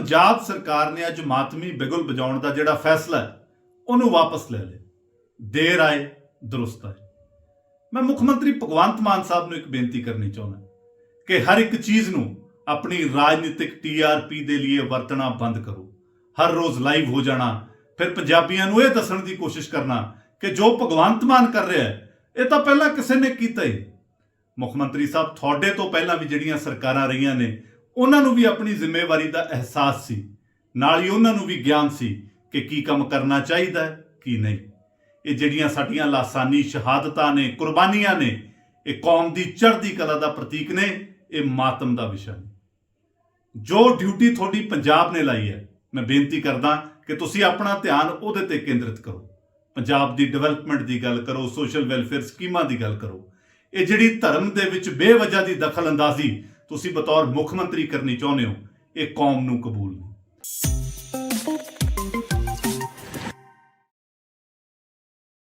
ਪੰਜਾਬ ਸਰਕਾਰ ਨੇ ਅੱਜ ਮਾਤਮੀ ਬਿਗੁਲ ਵਜਾਉਣ ਦਾ ਜਿਹੜਾ ਫੈਸਲਾ ਹੈ, ਉਹਨੂੰ ਵਾਪਸ ਲੈ ਲਿਆ। ਦੇਰ ਆਏ, ਦਰੁਸਤ ਆਏ। ਮੈਂ ਮੁੱਖ ਮੰਤਰੀ ਭਗਵੰਤ ਮਾਨ ਸਾਹਿਬ ਨੂੰ ਇੱਕ ਬੇਨਤੀ ਕਰਨੀ ਚਾਹੁੰਦਾ ਕਿ ਹਰ ਇੱਕ ਚੀਜ਼ ਨੂੰ ਆਪਣੀ ਰਾਜਨੀਤਿਕ ਟੀਆਰਪੀ ਦੇ ਲਈ ਵਰਤਣਾ ਬੰਦ ਕਰੋ। ਹਰ ਰੋਜ਼ ਲਾਈਵ ਹੋ ਜਾਣਾ, ਫਿਰ ਪੰਜਾਬੀਆਂ ਨੂੰ ਇਹ ਦੱਸਣ ਦੀ ਕੋਸ਼ਿਸ਼ ਕਰਨਾ ਕਿ ਜੋ ਭਗਵੰਤ ਮਾਨ ਕਰ ਰਿਹਾ ਹੈ, ਇਹ ਤਾਂ ਪਹਿਲਾਂ ਕਿਸੇ ਨੇ ਕੀਤਾ ਹੀ ਮੁੱਖ ਮੰਤਰੀ ਸਾਹਿਬ, ਤੁਹਾਡੇ ਤੋਂ ਪਹਿਲਾਂ ਵੀ ਜਿਹੜੀਆਂ ਸਰਕਾਰਾਂ ਰਹੀਆਂ ਨੇ ਉਹਨਾਂ ਨੂੰ ਵੀ ਆਪਣੀ ਜ਼ਿੰਮੇਵਾਰੀ ਦਾ ਅਹਿਸਾਸ ਸੀ। ਨਾਲ ਹੀ ਉਹਨਾਂ ਨੂੰ ਵੀ ਗਿਆਨ ਸੀ ਕਿ ਕੀ ਕੰਮ ਕਰਨਾ ਚਾਹੀਦਾ ਹੈ, ਕੀ ਨਹੀਂ। ਇਹ ਜਿਹੜੀਆਂ ਸਾਡੀਆਂ ਲਾਸਾਨੀ ਸ਼ਹਾਦਤਾਂ ਨੇ, ਕੁਰਬਾਨੀਆਂ ਨੇ, ਇਹ ਕੌਮ ਦੀ ਚੜ੍ਹਦੀ ਕਲਾ ਦਾ ਪ੍ਰਤੀਕ ਨੇ, ਇਹ ਮਾਤਮ ਦਾ ਵਿਸ਼ਾ ਨੇ। ਜੋ ਡਿਊਟੀ ਤੁਹਾਡੀ ਪੰਜਾਬ ਨੇ ਲਾਈ ਹੈ, ਮੈਂ ਬੇਨਤੀ ਕਰਦਾ ਕਿ ਤੁਸੀਂ ਆਪਣਾ ਧਿਆਨ ਉਹਦੇ ਤੇ ਕੇਂਦਰਿਤ ਕਰੋ। ਪੰਜਾਬ ਦੀ ਡਿਵੈਲਪਮੈਂਟ ਦੀ ਗੱਲ ਕਰੋ, ਸੋਸ਼ਲ ਵੈਲਫੇਅਰ ਸਕੀਮਾਂ ਦੀ ਗੱਲ ਕਰੋ। ਇਹ ਜਿਹੜੀ ਧਰਮ ਦੇ ਵਿੱਚ ਬੇਵਜ੍ਹਾ ਦੀ ਦਖਲ ਅੰਦਾਜ਼ੀ ਤੁਸੀਂ ਬਤੌਰ ਮੁੱਖ ਮੰਤਰੀ ਕਰਨੀ ਚਾਹੁੰਦੇ ਹੋ ਇਹ ਕੌਮ ਨੂੰ ਕਬੂਲ ਨਹੀਂ।